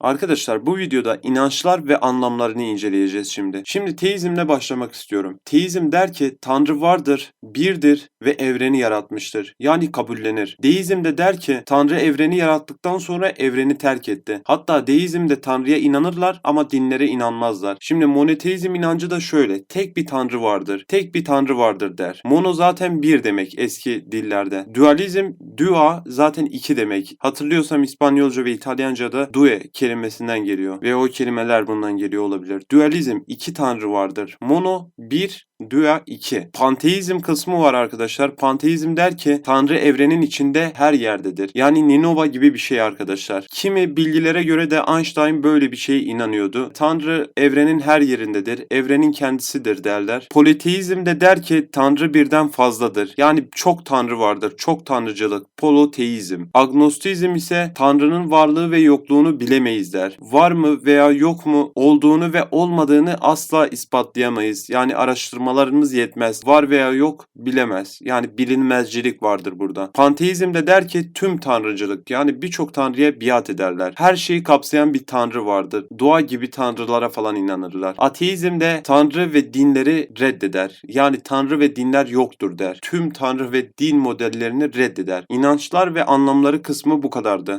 Arkadaşlar bu videoda inançlar ve anlamlarını inceleyeceğiz şimdi. Şimdi teizmle başlamak istiyorum. Teizm der ki Tanrı vardır, birdir ve evreni yaratmıştır. Yani kabullenir. Deizm de der ki Tanrı evreni yarattıktan sonra evreni terk etti. Hatta deizmde Tanrı'ya inanırlar ama dinlere inanmazlar. Şimdi monoteizm inancı da şöyle. Tek bir Tanrı vardır. Tek bir Tanrı vardır der. Mono zaten bir demek eski dillerde. Dualizm, dua zaten iki demek. Hatırlıyorsam İspanyolca ve İtalyanca'da due kelimesinden geliyor. Ve o kelimeler bundan geliyor olabilir. Dualizm iki tanrı vardır. Mono bir, dua iki. Panteizm kısmı var arkadaşlar. Panteizm der ki tanrı evrenin içinde her yerdedir. Yani Ninova gibi bir şey arkadaşlar. Kimi bilgilere göre de Einstein böyle bir şeye inanıyordu. Tanrı evrenin her yerindedir. Evrenin kendisidir derler. Politeizm de der ki tanrı birden fazladır. Yani çok tanrı vardır. Çok tanrıcılık. Poloteizm. Agnostizm ise tanrının varlığı ve yokluğunu bilemeyiz der. Var mı veya yok mu olduğunu ve olmadığını asla ispatlayamayız. Yani araştırmalarımız yetmez. Var veya yok bilemez. Yani bilinmezcilik vardır burada. Panteizm de der ki tüm tanrıcılık yani birçok tanrıya biat ederler. Her şeyi kapsayan bir tanrı vardır. Dua gibi tanrılara falan inanırlar. Ateizm de tanrı ve dinleri reddeder. Yani tanrı ve dinler yoktur der. Tüm tanrı ve din modellerini reddeder. İnançlar ve anlamları kısmı bu kadardı.